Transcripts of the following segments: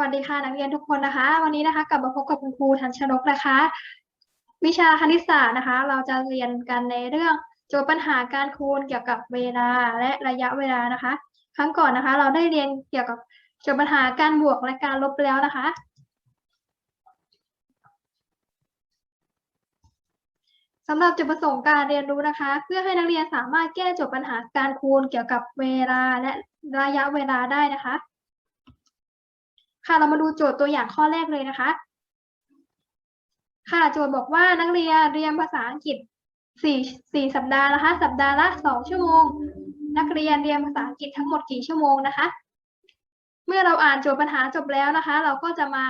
วัสดีค่ะนักเรียนทุกคนนะคะ วันนี้นะคะกลับมาพบกับคุณครูทันชนกนะคะ วิชาคณิตศาสตร์นะคะ เราจะเรียนกันในเรื่องโจทย์ปัญหาการคูณเกี่ยวกับเวลาและระยะเวลานะคะ ครั้งก่อนนะคะ เราได้เรียนเกี่ยวกับโจทย์ปัญหาการบวกและการลบแล้วนะคะสำหรับจุดประสงค์การเรียนรู้นะคะ เพื่อให้นักเรียนสามารถแก้โจทย์ปัญหาการคูณเกี่ยวกับเวลาและระยะเวลาได้นะคะ ค่ะเรามาดูโจทย์ตัวอย่างข้อแรกเลยนะคะ ค่ะโจทย์บอกว่านักเรียนเรียนภาษาอังกฤษสี่สี่สัปดาห์นะคะ สัปดาห์ละสองชั่วโมง นักเรียนเรียนภาษาอังกฤษทั้งหมดกี่ชั่วโมงนะคะ เมื่อเราอ่านโจทย์ปัญหาจบแล้วนะคะ เราก็จะมา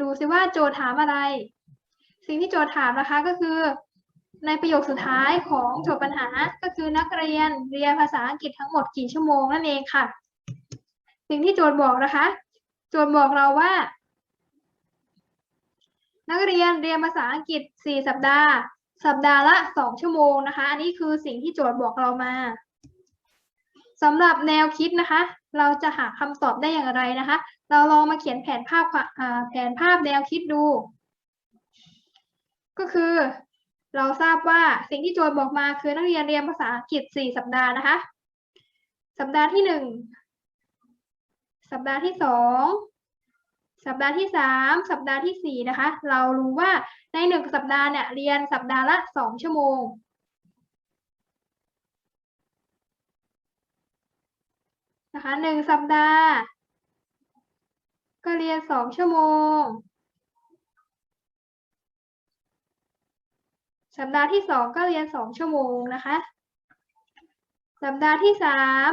ดูซิว่าโจทย์ถามอะไร สิ่งที่โจทย์ถามนะคะก็คือ ในประโยคสุดท้ายของโจทย์ปัญหาก็คือนักเรียนเรียนภาษาอังกฤษทั้งหมดกี่ชั่วโมงนั่นเองค่ะ สิ่งที่โจทย์บอกนะคะ จทย์บอกเราว่า นักเรียนเรียนภาษาอังกฤษ 4 สัปดาห์ สัปดาห์ละ 2 ชั่วโมงนะคะ อันนี้คือสิ่งที่โจทย์บอกเรามาสำหรับแนวคิดนะคะ เราจะหาคำตอบได้อย่างไรนะคะ เราลองมาเขียนแผนภาพแผนภาพแนวคิดดู ก็คือ เราทราบว่าสิ่งที่โจทย์บอกมาคือนักเรียนเรียนภาษาอังกฤษ 4 สัปดาห์นะคะ สัปดาห์ที่ 1 สัปดาห์ที่สองสัปดาห์ที่สามสัปดาห์ที่สี่นะคะ เรารู้ว่าในหนึ่งสัปดาห์เนี่ยเรียนสัปดาห์ละสองชั่วโมงนะคะหนึ่งสัปดาห์ ก็เรียนสองชั่วโมง สัปดาห์ที่สองก็เรียนสองชั่วโมงนะคะ สัปดาห์ที่สาม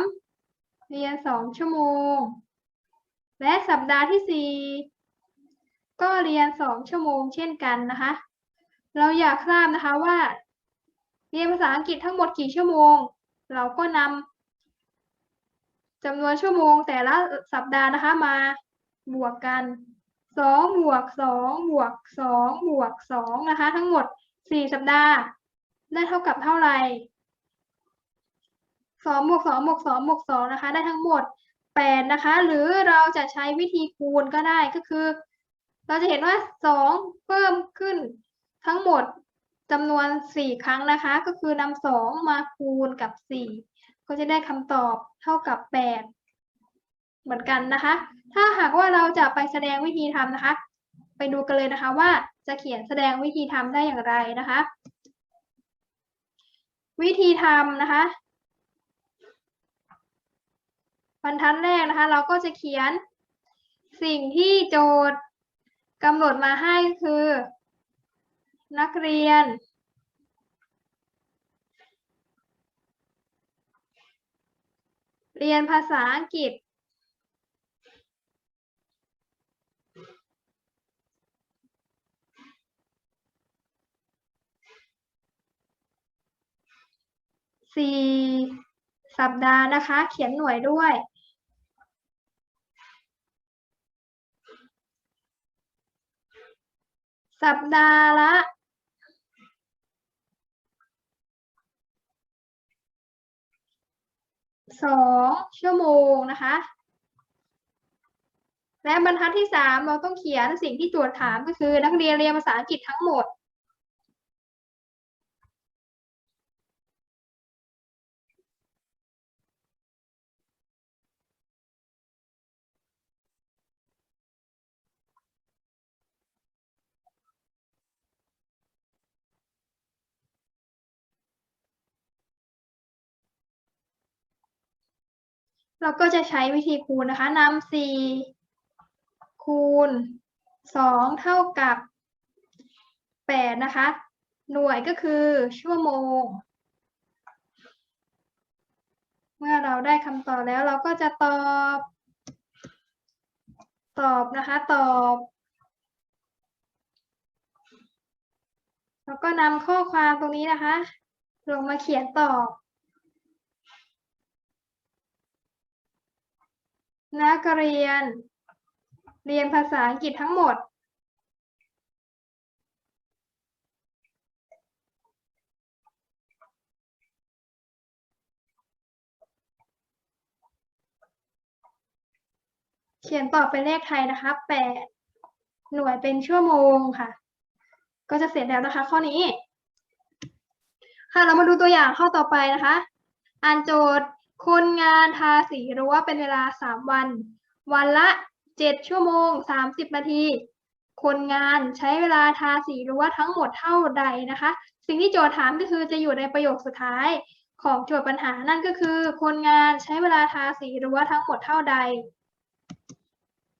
เรียนสองชั่วโมง และสัปดาห์ที่สี่ก็เรียนสองชั่วโมงเช่นกันนะคะ เราอยากทราบนะคะว่า เรียนภาษาอังกฤษทั้งหมดกี่ชั่วโมง เราก็นำจำนวนชั่วโมงแต่ละสัปดาห์นะคะมาบวกกันสองบวกสองบวกสองบวกสองนะคะ ทั้งหมดสี่สัปดาห์ ได้เท่ากับเท่าไหร่สองบวกสองบวกสองบวกสองนะคะ ได้ทั้งหมด แปดนะคะ หรือเราจะใช้วิธีคูณก็ได้ก็คือ เราจะเห็นว่าสองเพิ่มขึ้นทั้งหมดจำนวนสี่ครั้งนะคะ ก็คือนำสองมาคูณกับสี่ก็จะได้คำตอบเท่ากับแปดเหมือนกันนะคะ ถ้าหากว่าเราจะไปแสดงวิธีทำนะคะ ไปดูกันเลยนะคะว่าจะเขียนแสดงวิธีทำได้อย่างไรนะคะ วิธีทำนะคะ บรรทัดแรกนะคะ เราก็จะเขียนสิ่งที่โจทย์กำหนดมาให้คือ นักเรียน เรียนภาษาอังกฤษ สี่สัปดาห์นะคะ เขียนหน่วยด้วย สัปดาห์ละ สองชั่วโมงนะคะ และบรรทัดที่สามเราต้องเขียนสิ่งที่โจทย์ถามก็คือนักเรียนเรียนภาษาอังกฤษทั้งหมด เราก็จะใช้วิธีคูณนะคะนำสี่คูณสองเท่ากับแปดนะคะ หน่วยก็คือชั่วโมง เมื่อเราได้คำตอบแล้วเราก็จะตอบ ตอบนะคะ ตอบแล้วก็นำข้อความตรงนี้นะคะ ลงมาเขียนตอบ นักเรียน เรียนภาษาอังกฤษทั้งหมด เขียนตอบเป็นเลขไทยนะคะแปดหน่วยเป็นชั่วโมงค่ะ ก็จะเสร็จแล้วนะคะ ข้อนี้ ค่ะเรามาดูตัวอย่างข้อต่อไปนะคะ อ่านโจทย์ คนงานทาสีรั้วเป็นเวลาสามวัน วันละเจ็ดชั่วโมงสามสิบนาที คนงานใช้เวลาทาสีรั้วทั้งหมดเท่าใดนะคะ สิ่งที่โจทย์ถามก็คือจะอยู่ในประโยคสุดท้ายของโจทย์ปัญหานั่นก็คือ คนงานใช้เวลาทาสีรั้วทั้งหมดเท่าใด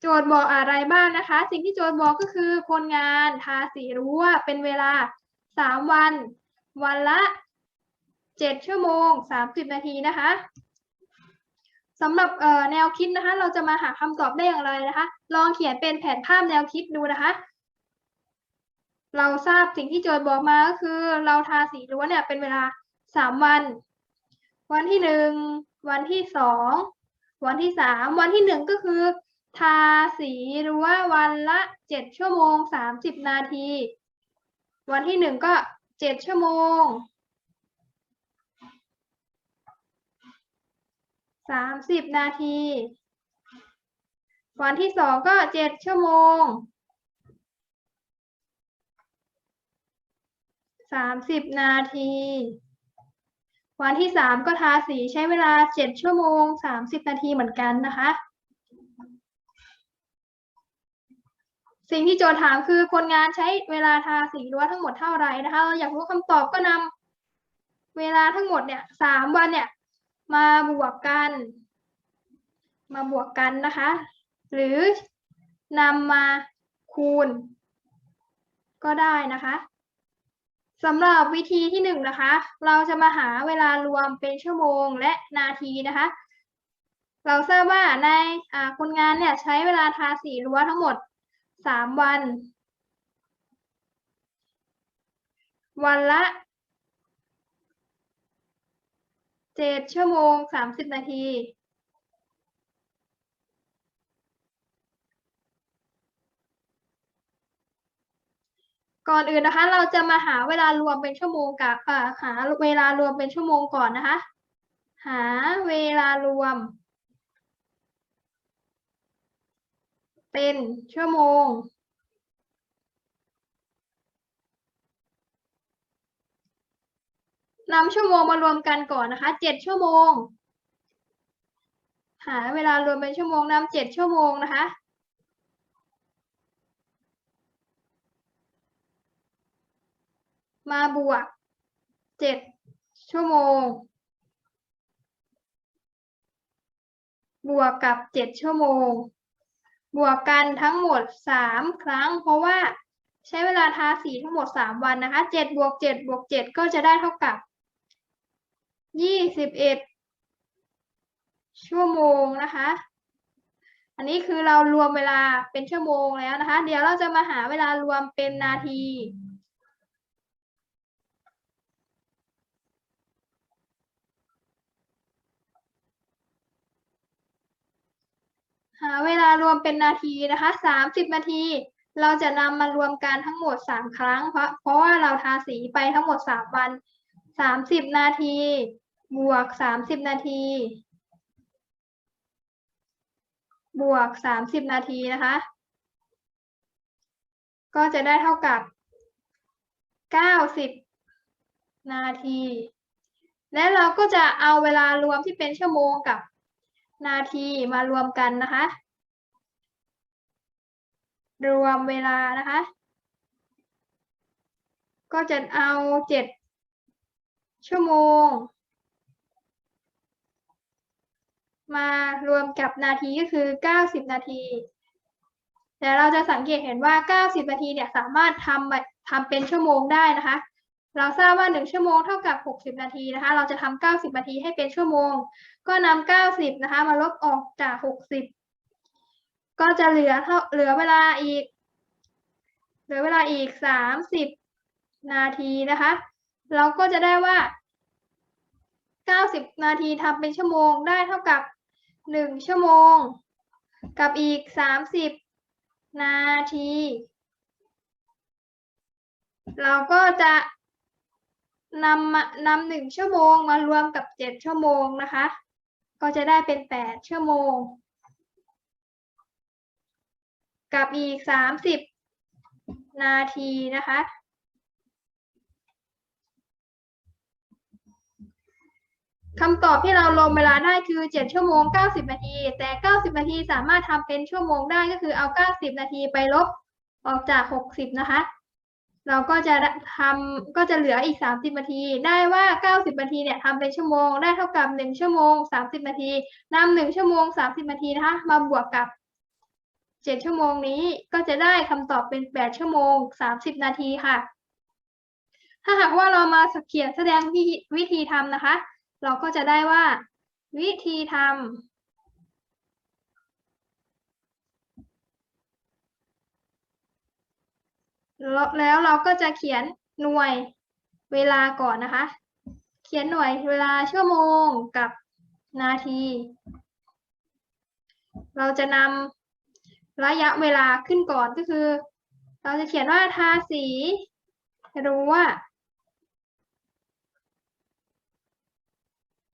โจทย์บอกอะไรบ้างนะคะ สิ่งที่โจทย์บอกก็คือ คนงานทาสีรั้วเป็นเวลาสามวัน วันละเจ็ดชั่วโมงสามสิบนาทีนะคะ สำหรับแนวคิดนะคะ เราจะมาหาคำตอบได้อย่างไรนะคะ ลองเขียนเป็นแผนภาพแนวคิดดูนะคะ เราทราบสิ่งที่โจทย์บอกมาก็คือ เราทาสีรั้วเนี่ยเป็นเวลาสามวัน วันที่หนึ่งวันที่สองวันที่สามวันที่หนึ่งก็คือ ทาสีรั้ววันละเจ็ดชั่วโมงสามสิบนาที วันที่หนึ่งก็เจ็ดชั่วโมง สามสิบนาที วันที่สองก็เจ็ดชั่วโมงสามสิบนาที วันที่สามก็ทาสีใช้เวลาเจ็ดชั่วโมงสามสิบนาทีเหมือนกันนะคะ สิ่งที่โจทย์ถามคือคนงานใช้เวลาทาสีรั้วทั้งหมดเท่าไหร่นะคะเราอยากรู้คำตอบก็นำเวลาทั้งหมดเนี่ยสามวันเนี่ย มาบวกกัน มาบวกกันนะคะ หรือนำมาคูณ ก็ได้นะคะสำหรับวิธีที่หนึ่งนะคะ เราจะมาหาเวลารวมเป็นชั่วโมงและนาทีนะคะ เราทราบว่าในคนงานเนี่ยใช้เวลาทาสีรั้วทั้งหมดสามวัน วันละ เจ็ดชั่วโมงสามสิบนาที ก่อนอื่นนะคะ เราจะมาหาเวลารวมเป็นชั่วโมงกับหาเวลารวมเป็นชั่วโมงก่อนนะคะ หาเวลารวม เป็นชั่วโมง นำชั่วโมงมารวมกันก่อนนะคะเจ็ดชั่วโมง หาเวลารวมเป็นชั่วโมงนำเจ็ดชั่วโมงนะคะมาบวกเจ็ดชั่วโมง บวกกับเจ็ดชั่วโมง บวกกันทั้งหมดสามครั้ง เพราะว่าใช้เวลาทาสีทั้งหมดสามวันนะคะเจ็ดบวกเจ็ดบวกเจ็ดก็จะได้เท่ากับ ยี่สิบเอ็ดชั่วโมงนะคะ อันนี้คือเรารวมเวลาเป็นชั่วโมงแล้วนะคะ เดี๋ยวเราจะมาหาเวลารวมเป็นนาทีหาเวลารวมเป็นนาทีนะคะสามสิบนาที เราจะนำมารวมกันทั้งหมดสามครั้งเพราะเพราะว่าเราทาสีไปทั้งหมดสามวัน สามสิบนาที บวกสามสิบนาที บวกสามสิบนาทีนะคะ ก็จะได้เท่ากับเก้าสิบนาที และเราก็จะเอาเวลารวมที่เป็นชั่วโมงกับนาทีมารวมกันนะคะ รวมเวลานะคะ ก็จะเอาเจ็ด ชั่วโมง มารวมกับนาทีก็คือเก้าสิบนาทีแต่เราจะสังเกตเห็นว่าเก้าสิบนาทีเนี่ยสามารถทำทำเป็นชั่วโมงได้นะคะ เราทราบว่าหนึ่งชั่วโมงเท่ากับหกสิบนาทีนะคะ เราจะทำเก้าสิบนาทีให้เป็นชั่วโมง ก็นำเก้าสิบนะคะ มาลบออกจากหกสิบก็จะเหลือเท่าเหลือเวลาอีก เหลือเวลาอีกสามสิบนาทีนะคะ เราก็จะได้ว่าเก้าสิบนาทีทำเป็นชั่วโมงได้เท่ากับหนึ่งชั่วโมง กับอีกสามสิบนาที เราก็จะนำนำหนึ่งชั่วโมงมารวมกับเจ็ดชั่วโมงนะคะ ก็จะได้เป็นแปดชั่วโมง กับอีกสามสิบนาทีนะคะ คำตอบที่เราลงเวลาได้คือ 7 ชั่วโมง 90 นาที แต่ 90 นาทีสามารถทำเป็นชั่วโมงได้ก็คือเอา 90 นาทีไปลบออกจาก 60 นะคะ เราก็จะทำก็จะเหลืออีก 30 นาที ได้ว่า 90 นาทีเนี่ยทำเป็นชั่วโมงได้เท่ากับ 1 ชั่วโมง 30 นาทีนำ1ชั่วโมง 30 นาทีนะคะ มาบวกกับ 7 ชั่วโมงนี้ก็จะได้คำตอบเป็น 8 ชั่วโมง 30 นาทีค่ะ ถ้าหากว่าเรามาเขียนแสดงวิธีวิธีทำนะคะ เราก็จะได้ว่า วิธีทำแล้วเราก็จะเขียนหน่วยเวลาก่อนนะคะ เขียนหน่วยเวลาชั่วโมงกับนาที เราจะนำระยะเวลาขึ้นก่อนก็คือ เราจะเขียนว่าทาสีรั้ว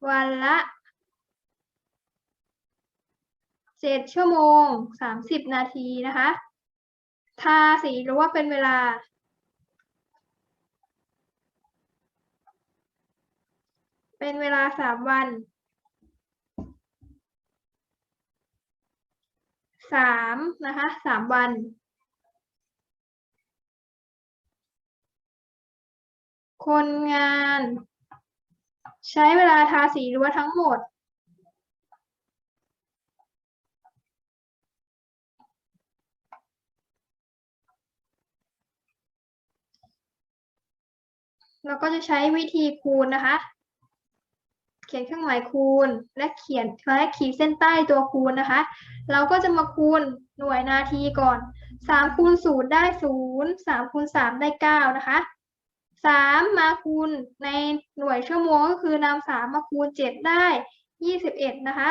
วันละเจ็ดชั่วโมงสามสิบนาทีนะคะ ทาสีหรือว่าเป็นเวลา เป็นเวลาสามวันสามนะคะสามวันคนงาน ใช้เวลาทาสีรั้วทั้งหมด เราก็จะใช้วิธีคูณนะคะ เขียนเครื่องหมายคูณและเขียนและขีดเส้นใต้ตัวคูณนะคะ เราก็จะมาคูณหน่วยนาทีก่อนสามคูณศูนย์ได้ศูนย์สามคูณสามได้เก้านะคะ สามมาคูณในหน่วยชั่วโมงก็คือนำสามมาคูณเจ็ดได้ยี่สิบเอ็ดนะคะ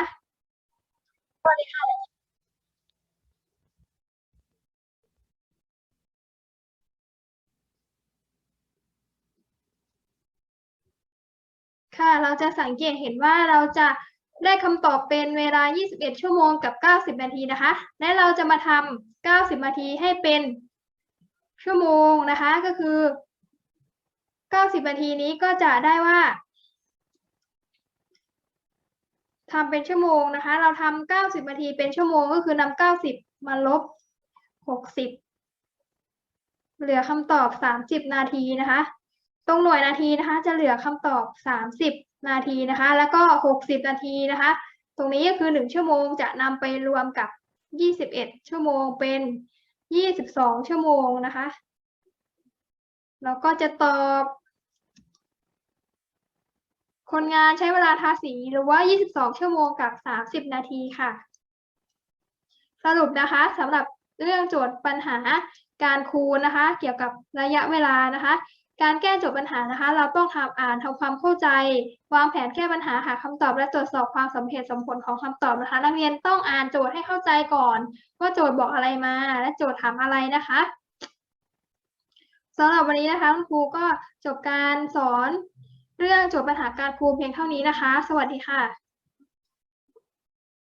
ค่ะ เราจะสังเกตเห็นว่าเราจะได้คำตอบเป็นเวลา 21 ชั่วโมงกับ 90 นาทีนะคะ และเราจะมาทำ90 นาทีให้เป็นชั่วโมงนะคะ ก็คือ 90 นาทีนี้ก็จะได้ว่าทำเป็นชั่วโมงนะคะ เราทำ90 นาทีเป็นชั่วโมงก็คือนำ90 มาลบ 60 เหลือคำตอบ 30 นาทีนะคะ ตรงหน่วยนาทีนะคะ จะเหลือคำตอบ 30 นาทีนะคะ แล้วก็ 60 นาทีนะคะ ตรงนี้ก็คือ 1 ชั่วโมงจะนำไปรวมกับ 21 ชั่วโมงเป็น 22 ชั่วโมงนะคะ แล้วก็จะตอบ คนงานใช้เวลาทาสีหรือว่า 22 ชั่วโมงกับ 30 นาทีค่ะ สรุปนะคะสำหรับเรื่องโจทย์ปัญหาการคูณนะคะ เกี่ยวกับระยะเวลานะคะ การแก้โจทย์ปัญหานะคะ เราต้องทำอ่านทำความเข้าใจ วางแผนแก้ปัญหาหาคำตอบและตรวจสอบความสมเหตุสมผลของคำตอบนะคะ นักเรียนต้องอ่านโจทย์ให้เข้าใจก่อน ว่าโจทย์บอกอะไรมา และโจทย์ถามอะไรนะคะ สำหรับวันนี้นะคะคุณครูก็จบการสอนเรื่องโจทย์ปัญหาการคูณเพียงเท่านี้นะคะ สวัสดีค่ะ